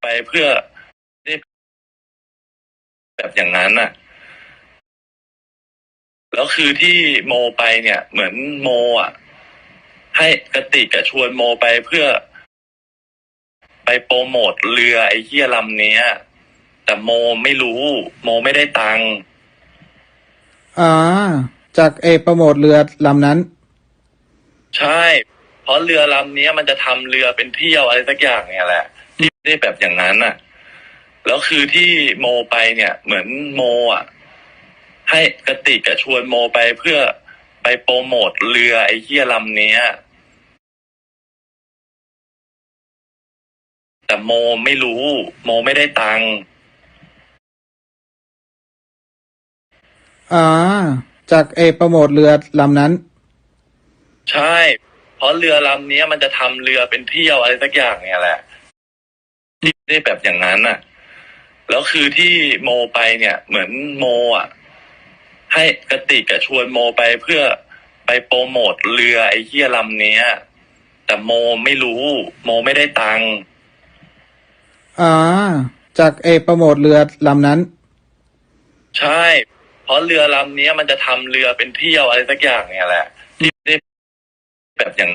ไปเพื่อได้แบบอย่างนั้นน่ะ แล้วคือที่โมไปเนี่ย เหมือนโมอะ ให้กระติกอะชวนโมไปเพื่อ ไปโปรโมทเรือไอ้เหี้ยลำเนี้ย แต่โมไม่รู้ โมไม่ได้ตังค์อ่าจากเอโปรโมทเรือลำนั้น ใช่ เพราะเรือลำเนี้ยมันจะทำเรือเป็นเที่ยวอะไรสักอย่างเนี่ยแหละที่ ได้แบบอย่างนั้นน่ะแล้วคือที่โมไปเนี่ย เหมือนโมอะ ให้กระติกอะชวนโมไปเพื่อไปโปรโมทเรือไอ้เหี้ยลำเนี้ย แต่โมไม่รู้ โมไม่ได้ตังค์อ่า จากเอโปรโมทเรือลำนั้น ใช่ เพราะเรือลำเนี้ยมันจะทำเรือเป็นเที่ยวอะไรสักอย่างเนี่ยแหละที่ ได้แบบอย่างนั้นน่ะ แล้วคือที่โมไปเนี่ย เหมือนโมอะ ให้กระติกอะชวนโมไปเพื่อไปโปรโมทเรือไอ้เหี้ยลำเนี้ย แต่โมไม่รู้ โมไม่ได้ตังค์อ่าจากเอโปรโมทเรือลำนั้น ใช่ เพราะเรือลำเนี้ยมันจะทำเรือเป็นเที่ยวอะไรสักอย่างเนี่ยแหละที่ได้แบบอย่าง